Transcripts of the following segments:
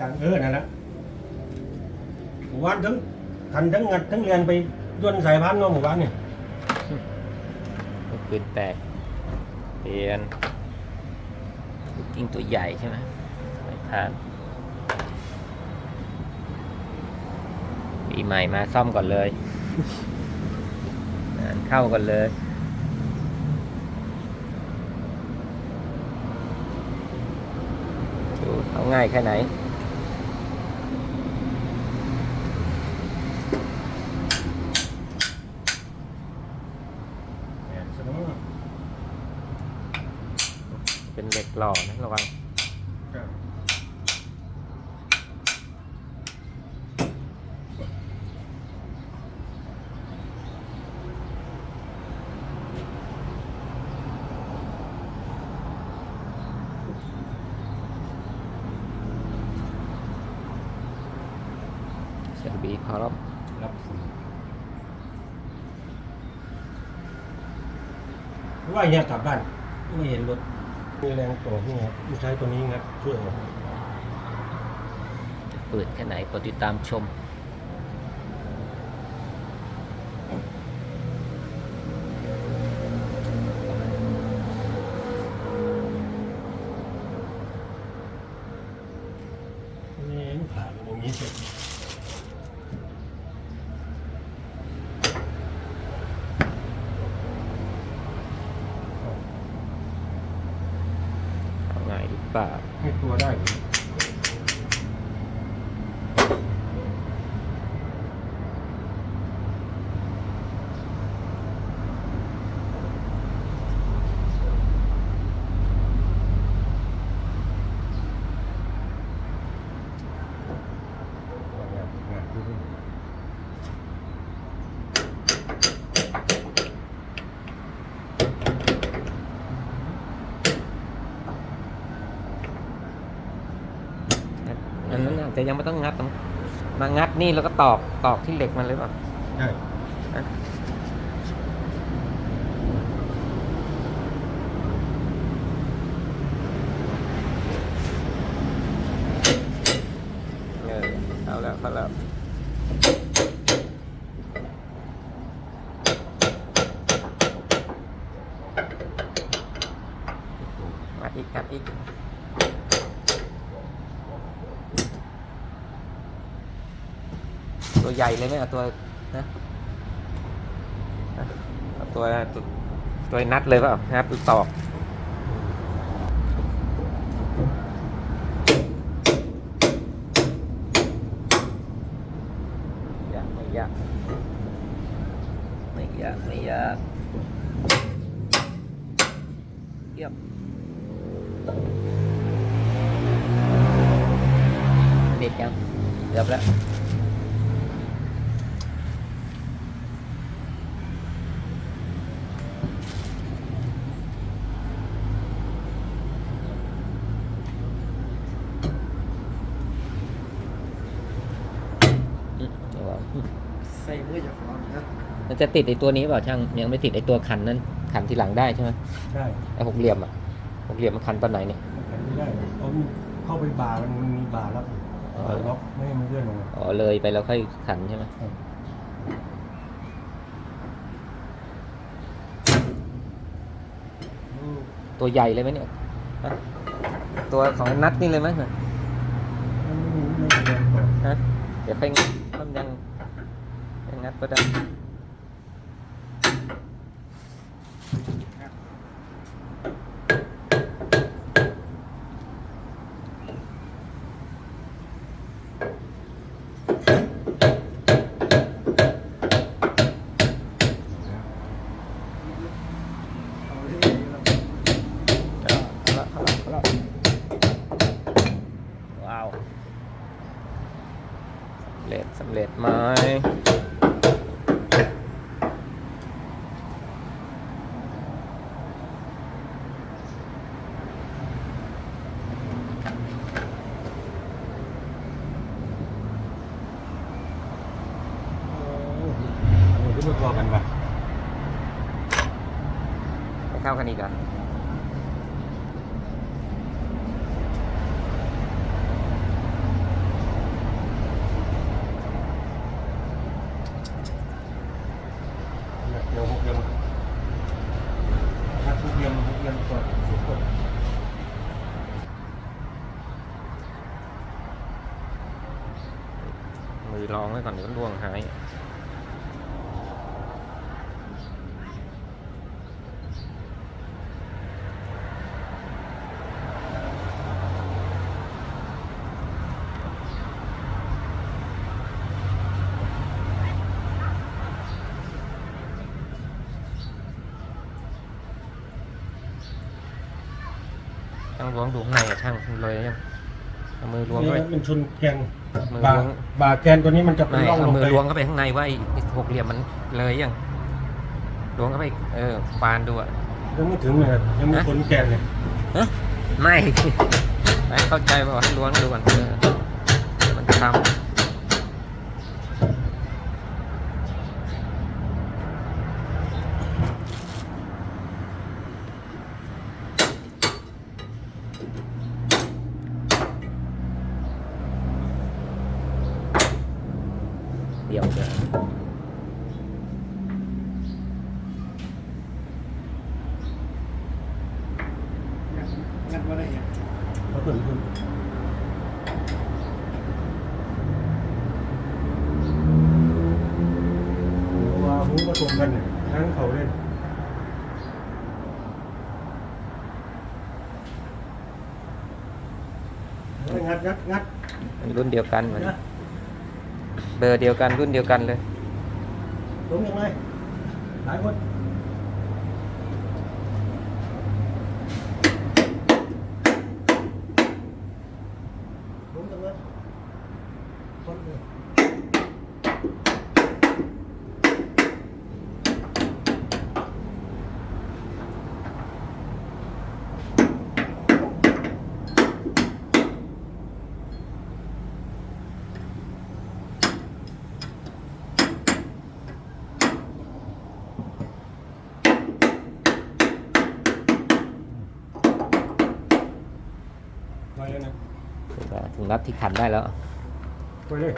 กันเออนั่นแหละหมู่บ้านทั้งทันทั้งงัดทั้งเรียนไปย่นสายพันธุ์เนาะหมู่บ้านเนี่ลูกปืนแตกเปลี่ยนลูกกิ้งตัวใหญ่ใช่ไหมไม่ผ่านปีใหม่มาซ่อมก่อนเลยงานเข้าก่อนเลยดูเอาง่ายแค่ไหน แหม่สนุก เป็นเหล่อนะระวังเสียงบีเคารพรับฝุ่นว่าเนี่ยกลับบ้านไม่เห็นรถ มีแรงต่อนี่ไงใช้ตัวนี้งัดช่วยเอาจะเปิดแค่ไหนปรดติดตามชม นี่มันผ่านตรงนี้เสร็จ เอา ปล่าให้ตัวได้ อยู่อันนั้นอาจจะยังไม่ต้องงัดนะมางัดนี่แล้วก็ตอกตอกที่เหล็กมันเลยเปล่าใช่อะเออเอาแล้วเข้าแล้วงัดอีกงัดอีก ตัวใหญ่เลยไหมเอาตัวนะเอาตัวตัวตัวนัดเลยเปล่านัดตัวตอกยากไม่ยากไม่ยากไม่ยากเยี่ยมเด็ดยังเกือบแล้ว อืมระวัง ใส่มือจากของนะมันจะติดไอตัวนี้เปล่าช่างยังไม่ติดไอตัวขันนั้นขันทีหลังได้ใช่ไหมใช่ไอหกเหลี่ยมอะหกเหลี่ยมมันขันตอนไหนเนี่ยมันกันไม่ได้เพราะมันเข้าไปบาร์มันมีบาร์แล้วอ๋อบาร์ล็อกไม่ให้มันเลื่อนลงมาอ๋อเลยไปแล้วค่อยขันใช่ไหมตัวใหญ่เลยไหมเนี่ยฮะตัวของนัดนี่เลยไหมฮะมันไม่มีไม่มีแรงต่อฮะเดี๋ยวค่อยงัดมันยังยังงัด ก็ได้เอาละเอาละเอาละว้าวสำเร็จสำเร็จไหม ชั่วตัวกันไปไปเข้ากันอีกอะเดี๋ยวหกเดือนหุกเดือนหกเดือนก่อนมือลองไว้ก่อนเดี๋ยวมัล่วงหาย ต้องล้วงดูข้างในอะช่างเลยยังเอามือล้วงนี่ด้วย มันชนแกนมือบ่าล้วงบ่าแกนตัวนี้มันจะเป็นไม่ร่องเอาลงมือไปล้วงเข้าไปข้างในว่าไอ้ไอ้หกเหลี่ยมมันเลยยังล้วงเข้าไปเออปานดูอะ ยังไม่ถึงเลยยังไม่ฮะชนแกนเลยไม่ ไม่เข้าใจป่าวให้ล้วงดูก่อนเออมันทำ เดี๋ยวเดี๋ยวงัดมาได้ยังแล้วขึ้นขึ้นว่าหูผสมกันเนี่ยทั้งเขาเล่นเฮ้ย งัดงัดงัดรุ่นเดียวกันเหมือนนะเบอร์เดียวกันรุ่นเดียวกันเลยล้มยังไงหลายคนล้มจังเลยคนเดียว ไปเลยนะ ถึ งรับที่ขันได้แล้วไปเลย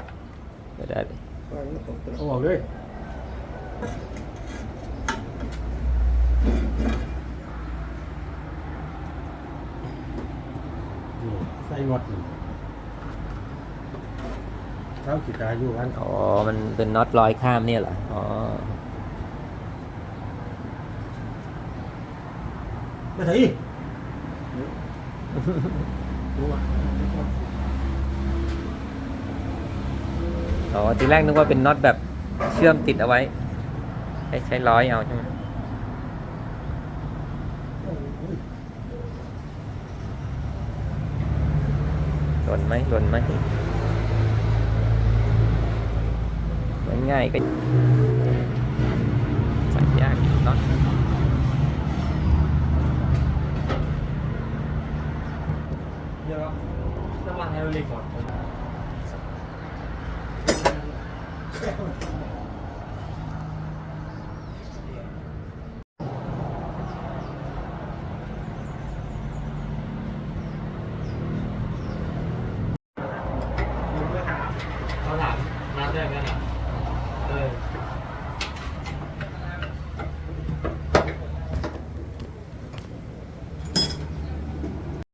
ก็ได้เลยปล่อยมันตกไปแล้วเอาออกเลยนี่ใส่งอดนี่เท้าขีดตาอยู่กันอ๋อมันเป็นน็อตลอยข้ามเนี่ยเหรออ๋อไปไหนอีกดูอะ อ๋อทีแรกนึกว่าเป็นน็อตแบบเชื่อมติดเอาไว้ ใช้ใช้ร้อยเอาใช่ไหมหล่นไหมหล่นไหมง่ายก็ใส่ยากอีกน็อตเดี๋ยวน้ำมันไฮโดรลิกก่อน